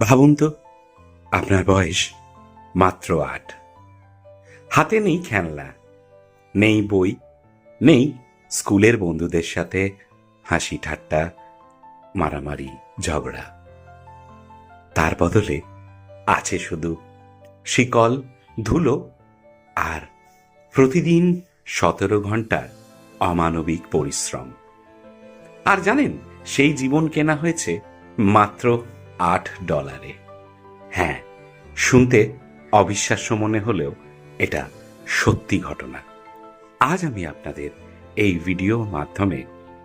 ভাবুন তো, আপনার বয়স মাত্র আট। হাতে নেই খেলনা, নেই বই, নেই স্কুলের বন্ধুদের সাথে হাসি ঠাট্টা, মারামারি, ঝগড়া। তার বদলে আছে শুধু শিকল, ধুলো আর প্রতিদিন সতেরো ঘণ্টার অমানবিক পরিশ্রম। আর জানেন, সেই জীবন কেনা হয়েছে মাত্র আট ডলারে। হ্যাঁ শুনতে অবিশ্বাস্য মনে হলেও এটা সত্যি ঘটনা। আজ আমি আপনাদের এই ভিডিওর মাধ্যমে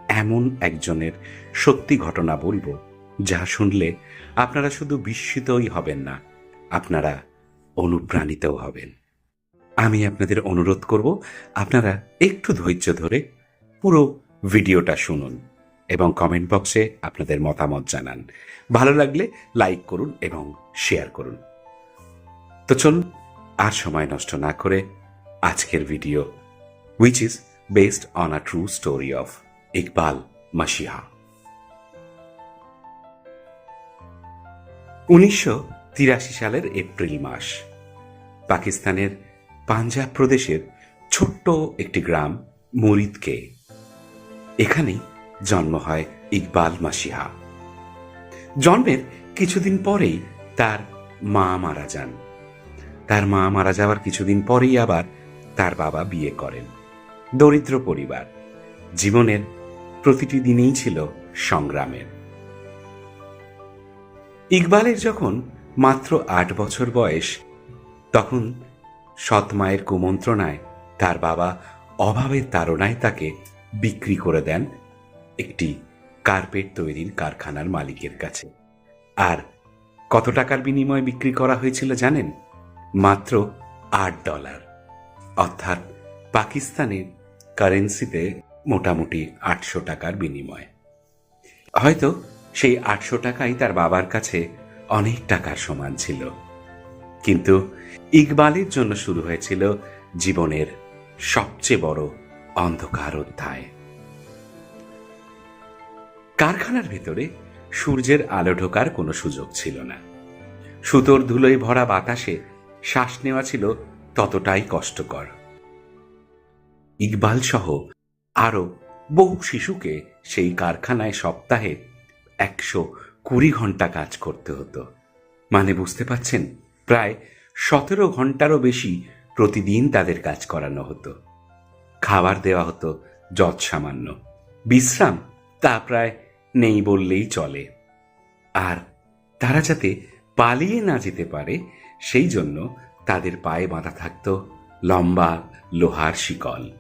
এমন একজনের সত্যি ঘটনা বলব যা শুনলে আপনারা শুধু বিস্মিতই হবেন না, আপনারা অনুপ্রাণিতও হবেন। আমি আপনাদের অনুরোধ করব, আপনারা একটু ধৈর্য ধরে পুরো ভিডিওটা শুনুন। এবং কমেন্ট বক্সে আপনাদের মতামত জানান। ভালো লাগলে লাইক করুন এবং শেয়ার করুন। তো চলুন, আর সময় নষ্ট না করে আজকের video which is based on a true story of Iqbal Masih উনিশশো তিরাশি সালের এপ্রিল মাস, পাকিস্তানের পাঞ্জাব প্রদেশের ছোট্ট একটি গ্রাম মুরিদকে। এখানেই জন্ম হয় ইকবাল মাসিহা। জন্মের কিছুদিন পরেই তার মা মারা যান। তার মা মারা যাওয়ার কিছুদিন পরেই আবার তার বাবা বিয়ে করেন। দরিদ্র পরিবার। জীবনের প্রতিটি দিনেই ছিল সংগ্রামের। ইকবালের যখন মাত্র আট বছর বয়স, তখন সৎ মায়ের কুমন্ত্রণায় তার বাবা অভাবের তাড়নায় তাকে বিক্রি করে দেন একটি কার্পেট তৈরির কারখানার মালিকের কাছে। আর কত টাকার বিনিময়ে বিক্রি করা হয়েছিল জানেন? মাত্র আট ডলার। অর্থাৎ পাকিস্তানের কারেন্সিতে মোটামুটি আটশো টাকার বিনিময়। হয়তো সেই আটশো টাকাই তার বাবার কাছে অনেক টাকার সমান ছিল। কিন্তু ইকবালের জন্য শুরু হয়েছিল জীবনের সবচেয়ে বড় অন্ধকার অধ্যায়। কারখানার ভেতরে সূর্যের আলো ঢোকার কোনো সুযোগ ছিল না। সুতোর ধুলোয় ভরা বাতাসে শ্বাস নেওয়া ছিল ততটাই কষ্টকর। ইকবাল সহ আরও বহু শিশুকে সেই কারখানায় সপ্তাহে একশো কুড়ি ঘণ্টা কাজ করতে হতো। মানে বুঝতে পাচ্ছেন প্রায় সতেরো ঘন্টারও বেশি প্রতিদিন তাদের কাজ করানো হতো। খাবার দেওয়া হতো যৎ সামান্য বিশ্রাম তা প্রায় নেই বললেই চলে। আর তারা যাতে পালিয়ে না যেতে পারে, সেই জন্য তাদের পায়ে বাঁধা থাকত লম্বা লোহার শিকল।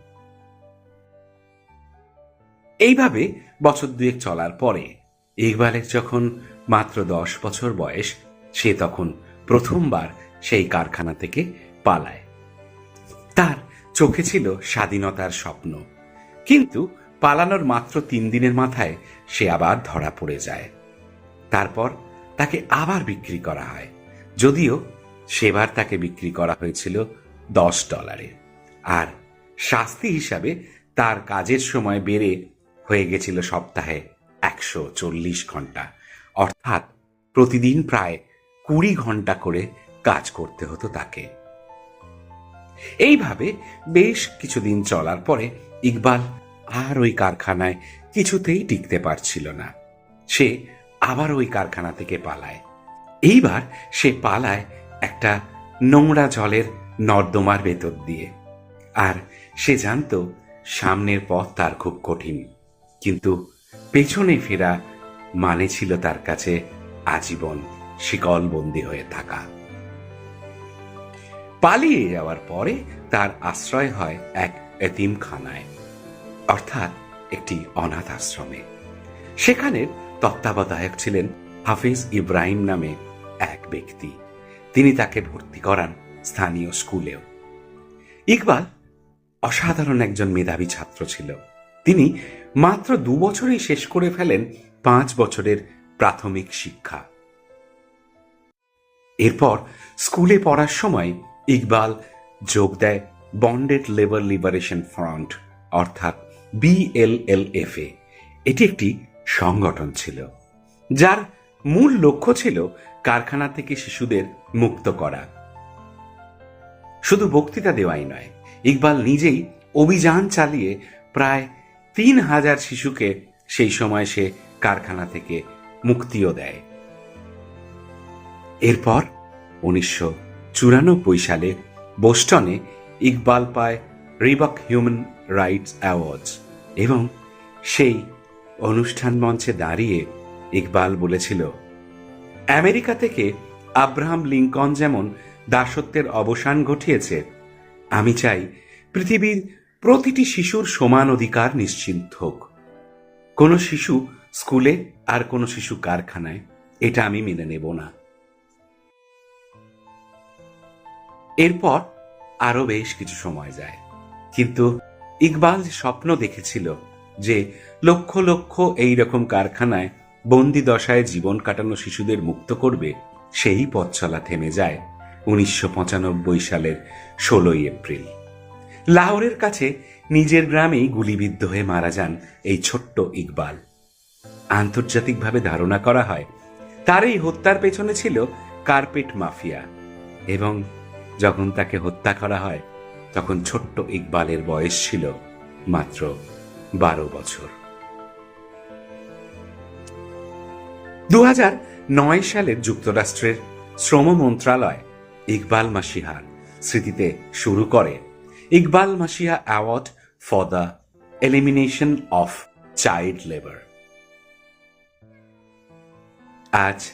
এইভাবে বছর দুয়েক চলার পরে, ইকবালের যখন মাত্র দশ বছর বয়স, সে তখন প্রথমবার সেই কারখানা থেকে পালায়। তার চোখে ছিল স্বাধীনতার স্বপ্ন। কিন্তু পালানোর মাত্র তিন দিনের মাথায় সে আবার ধরা পড়ে যায়। তারপর তাকে আবার বিক্রি করা হয়। যদিও সেবার তাকে বিক্রি করা হয়েছিল দশ ডলারে। আর শাস্তি হিসাবে তার কাজের সময় বেড়ে হয়ে গেছিল সপ্তাহে একশো চল্লিশ ঘণ্টা। অর্থাৎ প্রতিদিন প্রায় কুড়ি ঘণ্টা করে কাজ করতে হতো তাকে। এইভাবে বেশ কিছুদিন চলার পরে ইকবাল আর ওই কারখানায় কিছুতেই টিকতে পারছিল না। সে আবার ওই কারখানা থেকে পালায়। এইবার সে পালায় একটা নোংরা জলের নর্দমার ভেতর দিয়ে। আর সে জানত সামনের পথ তার খুব কঠিন। কিন্তু পেছনে ফেরা মানে ছিল তার কাছে আজীবন শিকলবন্দি হয়ে থাকা। পালিয়ে যাওয়ার পরে তার আশ্রয় হয় এক এতিমখানায়। অর্থাৎ একটি অনাথ আশ্রমে। সেখানের তত্ত্বাবধায়ক ছিলেন হাফিজ ইব্রাহিম নামে এক ব্যক্তি। তিনি তাকে ভর্তি করান স্থানীয় স্কুলেও। ইকবাল অসাধারণ একজন মেধাবী ছাত্র ছিল। তিনি মাত্র দু বছরেই শেষ করে ফেলেন পাঁচ বছরের প্রাথমিক শিক্ষা। এরপর স্কুলে পড়ার সময় ইকবাল যোগ দেয় বন্ডেড লেবার লিবারেশন ফ্রন্ট, অর্থাৎ বিএলএলএফ এ। এটি একটি সংগঠন ছিল, যার মূল লক্ষ্য ছিল কারখানা থেকে শিশুদের মুক্ত করা। শুধু বক্তৃতা দেওয়াই নয়, ইকবাল নিজেই অভিযান চালিয়ে প্রায় তিন হাজার শিশুকে সেই সময় সে কারখানা থেকে মুক্তিও দেয়। এরপর উনিশশো চুরানব্বই সালে বোস্টনে ইকবাল পায় রিবক হিউম্যান রাইটস অ্যাওয়ার্ডস এবং সেই অনুষ্ঠান মঞ্চে দাঁড়িয়ে ইকবাল বলেছিল, আমেরিকা থেকে আব্রাহাম লিঙ্কন যেমন দাসত্বের অবসান ঘটিয়েছে, আমি চাই পৃথিবীর প্রতিটি শিশুর সমান অধিকার নিশ্চিন্ত হোক। কোনো শিশু স্কুলে আর কোনো শিশু কারখানায় এটা আমি মেনে নেব না। এরপর আরও বেশ কিছু সময় যায়। কিন্তু ইকবাল স্বপ্ন দেখেছিল যে লক্ষ লক্ষ এই রকম কারখানায় বন্দি দশায় জীবন কাটানো শিশুদের মুক্ত করবে, সেই পথ চলা থেমে যায় উনিশশো পঁচানব্বই সালের ষোলোই এপ্রিল। লাহোরের কাছে নিজের গ্রামেই গুলিবিদ্ধ হয়ে মারা যান এই ছোট্ট ইকবাল। আন্তর্জাতিকভাবে ধারণা করা হয়, তার এই হত্যার পেছনে ছিল কার্পেট মাফিয়া এবং যখন তাকে হত্যা করা হয় তখন ছোট্ট ইকবালের বয়স ছিল মাত্র বারো বছর। দু নয় সালের যুক্তরাষ্ট্রের শ্রম মন্ত্রণালয় ইকবাল মাসিহার স্মৃতিতে শুরু করে। Iqbal Masih award for the elimination of child labour. আজ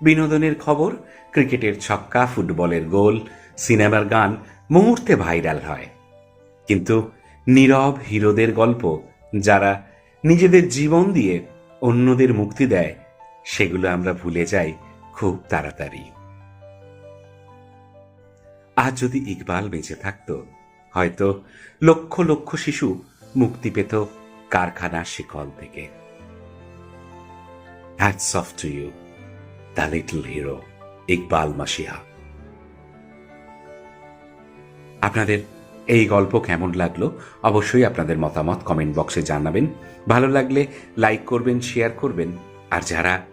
বিনোদনের খবর, ক্রিকেটের ছক্কা, ফুটবলের গোল, সিনেমার গান মুহূর্তে ভাইরাল হয়। কিন্তু নীরব হিরোদের গল্প যারা নিজেদের জীবন দিয়ে অন্যদের মুক্তি দেয়, সেগুলো আমরা ভুলে যাই খুব তাড়াতাড়ি। আজ যদি ইকবাল বেঁচে থাকত, হয়তো লক্ষ লক্ষ শিশু মুক্তি পেত কারখানার শিকল থেকে। Hats off to you the little hero Iqbal Masih. আপনাদের এই গল্প কেমন লাগল? অবশ্যই আপনাদের মতামত কমেন্ট বক্সে জানাবেন। ভালো লাগলে লাইক করবেন শেয়ার করবেন। আর যারা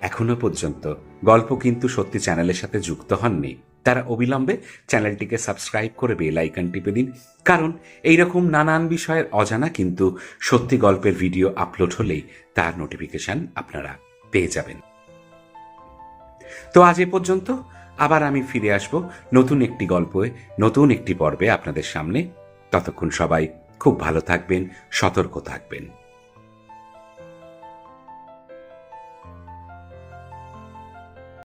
এখনও পর্যন্ত গল্প কিন্তু সত্যি চ্যানেলের সাথে যুক্ত হননি, তারা অবিলম্বে চ্যানেলটিকে সাবস্ক্রাইব করে বেল আইকন টিপে দিন। কারণ এইরকম নানান বিষয়ের অজানা কিন্তু সত্যি গল্পের ভিডিও আপলোড হলেই তার নোটিফিকেশন আপনারা পেয়ে যাবেন। তো আজ এ পর্যন্ত। আবার আমি ফিরে আসব নতুন একটি গল্পে, নতুন একটি পর্বে আপনাদের সামনে। ততক্ষণ সবাই খুব ভালো থাকবেন, সতর্ক থাকবেন।